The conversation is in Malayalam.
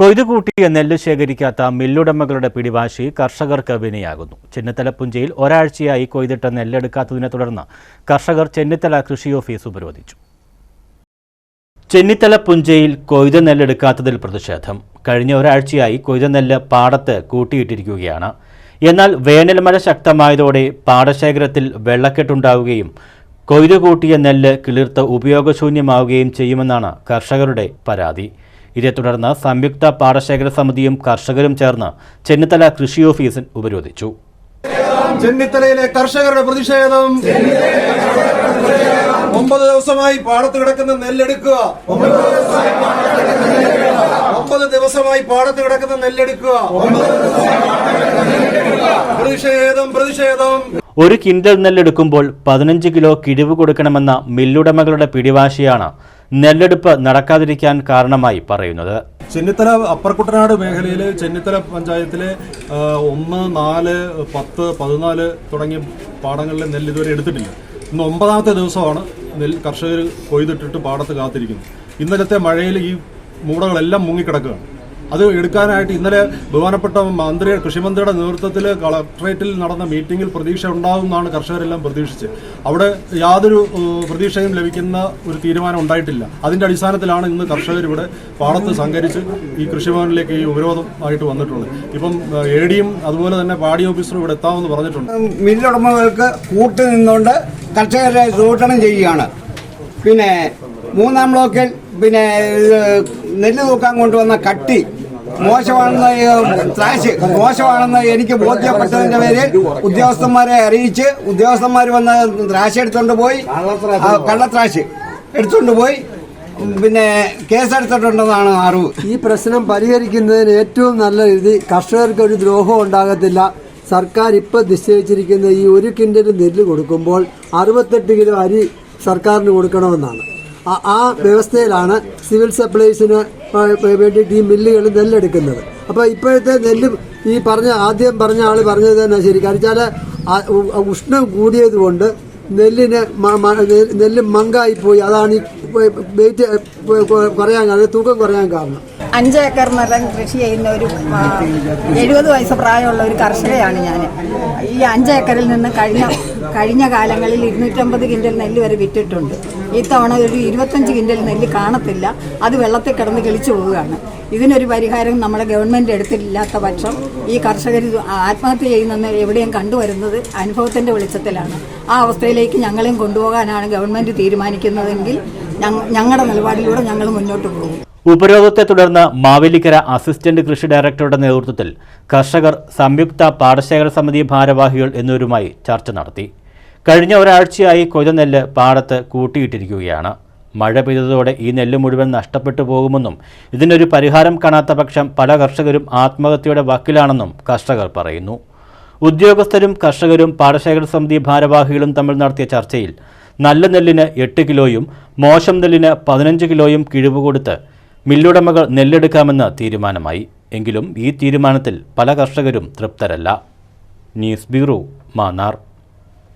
കൊയ്തു കൂട്ടിയ നെല്ല് ശേഖരിക്കാത്ത മില്ലുടമകളുടെ പിടിവാശി കർഷകർക്ക് വിനയാകുന്നു. ചെന്നിത്തല പുഞ്ചയിൽ ഒരാഴ്ചയായി കൊയ്തിട്ട നെല്ലെടുക്കാത്തതിനെ തുടർന്ന് കർഷകർ ചെന്നിത്തല കൃഷി ഓഫീസ് ഉപരോധിച്ചു. ചെന്നിത്തല പുഞ്ചയിൽ കൊയ്ത നെല്ലെടുക്കാത്തതിൽ പ്രതിഷേധം. കഴിഞ്ഞ ഒരാഴ്ചയായി കൊയ്ത നെല്ല് പാടത്ത് കൂട്ടിയിട്ടിരിക്കുകയാണ്. എന്നാൽ വേനൽ മഴ ശക്തമായതോടെ പാടശേഖരത്തിൽ വെള്ളക്കെട്ടുണ്ടാവുകയും കൊയ്തു കൂട്ടിയ നെല്ല് കിളിർത്ത് ഉപയോഗശൂന്യമാവുകയും ചെയ്യുമെന്നാണ് കർഷകരുടെ പരാതി. ഇതേ തുടർന്ന് സംയുക്ത പാടശേഖര സമിതിയും കർഷകരും ചേർന്ന് ചെന്നിത്തല കൃഷി ഓഫീസിൽ ഉപരോധിച്ചു. ചെന്നിത്തലയിലെ കർഷകരുടെ പ്രതിഷേധം. ഒമ്പത് ദിവസമായി പാടത്ത് കിടക്കുന്ന നെല്ലെടുക്കുക. ഒമ്പത് ദിവസമായി പാടത്ത് കിടക്കുന്ന നെല്ലെടുക്കുക. പ്രതിഷേധം പ്രതിഷേധം. ഒരു കിൻഡൽ നെല്ലെടുക്കുമ്പോൾ പതിനഞ്ച് കിലോ കിഴിവ് കൊടുക്കണമെന്ന മില്ലുടമകളുടെ പിടിവാശിയാണ് നെല്ലെടുപ്പ് നടക്കാതിരിക്കാൻ കാരണമായി പറയുന്നത്. ചെന്നിത്തല അപ്പർ കുട്ടനാട് മേഖലയിലെ ചെന്നിത്തല പഞ്ചായത്തിലെ ഒന്ന് നാല് പത്ത് പതിനാല് തുടങ്ങിയ പാടങ്ങളിലെ നെല്ല് ഇതുവരെ എടുത്തിട്ടില്ല. ഇന്ന് ഒമ്പതാമത്തെ ദിവസമാണ് നെൽ കർഷകർ കൊയ്തിട്ടിട്ട് പാടത്ത് കാത്തിരിക്കുന്നത്. ഇന്നലത്തെ മഴയിൽ ഈ മൂടകളെല്ലാം മുങ്ങിക്കിടക്കുകയാണ്. അത് എടുക്കാനായിട്ട് ഇന്നലെ ബഹുമാനപ്പെട്ട മന്ത്രി കൃഷിമന്ത്രിയുടെ നേതൃത്വത്തിൽ കളക്ടറേറ്റിൽ നടന്ന മീറ്റിംഗിൽ പ്രതീക്ഷ ഉണ്ടാകുമെന്നാണ് കർഷകരെല്ലാം പ്രതീക്ഷിച്ച്. അവിടെ യാതൊരു പ്രതീക്ഷയും ലഭിക്കുന്ന ഒരു തീരുമാനം ഉണ്ടായിട്ടില്ല. അതിന്റെ അടിസ്ഥാനത്തിലാണ് ഇന്ന് കർഷകർ ഇവിടെ പാടത്ത് സംഘരിച്ച് ഈ കൃഷിഭവനിലേക്ക് ഈ ഉപരോധമായിട്ട് വന്നിട്ടുള്ളത്. ഇപ്പം എ ഡിയും അതുപോലെ തന്നെ പാടി ഓഫീസറും ഇവിടെ എത്താമെന്ന് പറഞ്ഞിട്ടുണ്ട്. മില്ലുടമകൾക്ക് കൂട്ടു നിന്നുകൊണ്ട് കർഷകരെ ചൂഷണം ചെയ്യുകയാണ്. പിന്നെ മൂന്നാം ബ്ലോക്കിൽ പിന്നെ നെല്ല് തൂക്കാൻ കൊണ്ടുവന്ന കട്ടി മോശമാണെന്ന് ത്രാശ്. മോശമാണെന്ന് എനിക്ക് ബോധ്യപ്പെട്ടതിന്റെ പേരിൽ ഉദ്യോഗസ്ഥന്മാരെ അറിയിച്ച് ഉദ്യോഗസ്ഥന്മാർ വന്ന് ത്രാശ് എടുത്തോണ്ട് പോയി. കള്ളത്രാശ് എടുത്തോണ്ട് പോയി. പിന്നെ കേസെടുത്തിട്ടുണ്ടെന്നാണ് അറിവ്. ഈ പ്രശ്നം പരിഹരിക്കുന്നതിന് ഏറ്റവും നല്ല രീതി കർഷകർക്ക് ഒരു ദ്രോഹം ഉണ്ടാകത്തില്ല. സർക്കാർ ഇപ്പോൾ നിശ്ചയിച്ചിരിക്കുന്ന ഈ ഒരു കിൻഡൽ നെല്ല് കൊടുക്കുമ്പോൾ അറുപത്തെട്ട് കിലോ അരി സർക്കാരിന് കൊടുക്കണമെന്നാണ്. ആ വ്യവസ്ഥയിലാണ് സിവിൽ സപ്ലൈസിന് വേണ്ടിയിട്ട് ഈ മില്ലുകൾ നെല്ലെടുക്കുന്നത്. അപ്പോൾ ഇപ്പോഴത്തെ നെല്ല് ഈ പറഞ്ഞ ആദ്യം പറഞ്ഞ ആൾ പറഞ്ഞത് തന്നെ ശരി. കാരണം വെച്ചാൽ ഉഷ്ണം കൂടിയത് കൊണ്ട് നെല്ലിന് നെല്ല് മങ്കായിപ്പോയി. അതാണ് ഈ വെയിറ്റ് കുറയാൻ കാരണം തൂക്കം കുറയാൻ കാരണം. അഞ്ച് ഏക്കർ മരം കൃഷി ചെയ്യുന്ന ഒരു എഴുപത് വയസ്സ് പ്രായമുള്ള ഒരു കർഷകയാണ് ഞാൻ ഈ അഞ്ച് ഏക്കറിൽ നിന്ന് കഴിഞ്ഞ കഴിഞ്ഞ കാലങ്ങളിൽ ഇരുന്നൂറ്റമ്പത് കിൻഡൽ നെല്ല് വരെ വിറ്റിട്ടുണ്ട്. ഇത്തവണ ഒരു ഇരുപത്തഞ്ച് കിൻഡൽ നെല്ല് കാണത്തില്ല. അത് വെള്ളത്തിൽ കിടന്ന് കിളിച്ചു പോവുകയാണ്. ഇതിനൊരു പരിഹാരം നമ്മുടെ ഗവൺമെന്റ് എടുത്തിട്ടില്ലാത്ത പക്ഷം ഈ കർഷകർ ആത്മഹത്യ ചെയ്യുന്ന എവിടെയും കണ്ടുവരുന്നത് അനുഭവത്തിന്റെ വെളിച്ചത്തിലാണ്. ആ അവസ്ഥയിലേക്ക് ഞങ്ങളെയും കൊണ്ടുപോകാനാണ് ഗവൺമെന്റ് തീരുമാനിക്കുന്നതെങ്കിൽ ഞങ്ങളുടെ നിലപാടിലൂടെ ഞങ്ങൾ മുന്നോട്ട് പോകും. ഉപരോധത്തെ തുടർന്ന് മാവേലിക്കര അസിസ്റ്റന്റ് കൃഷി ഡയറക്ടറുടെ നേതൃത്വത്തിൽ കർഷകർ സംയുക്ത പാടശേഖര സമിതി ഭാരവാഹികൾ എന്നിവരുമായി ചർച്ച നടത്തി. കഴിഞ്ഞ ഒരാഴ്ചയായി കൊയ്ത നെല്ല് പാടത്ത് കൂട്ടിയിട്ടിരിക്കുകയാണ്. മഴ പെയ്തതോടെ ഈ നെല്ല് മുഴുവൻ നഷ്ടപ്പെട്ടു പോകുമെന്നും ഇതിനൊരു പരിഹാരം കാണാത്ത പക്ഷം പല കർഷകരും ആത്മഹത്യയുടെ വക്കിലാണെന്നും കർഷകർ പറയുന്നു. ഉദ്യോഗസ്ഥരും കർഷകരും പാടശേഖര സമിതി ഭാരവാഹികളും തമ്മിൽ നടത്തിയ ചർച്ചയിൽ നല്ല നെല്ലിന് എട്ട് കിലോയും മോശം നെല്ലിന് പതിനഞ്ച് കിലോയും കിഴിവ് കൊടുത്ത് മില്ലുടമകൾ നെല്ലെടുക്കാമെന്ന് തീരുമാനമായി. എങ്കിലും ഈ തീരുമാനത്തിൽ പല കർഷകരും തൃപ്തരല്ല. News bureau Mannar.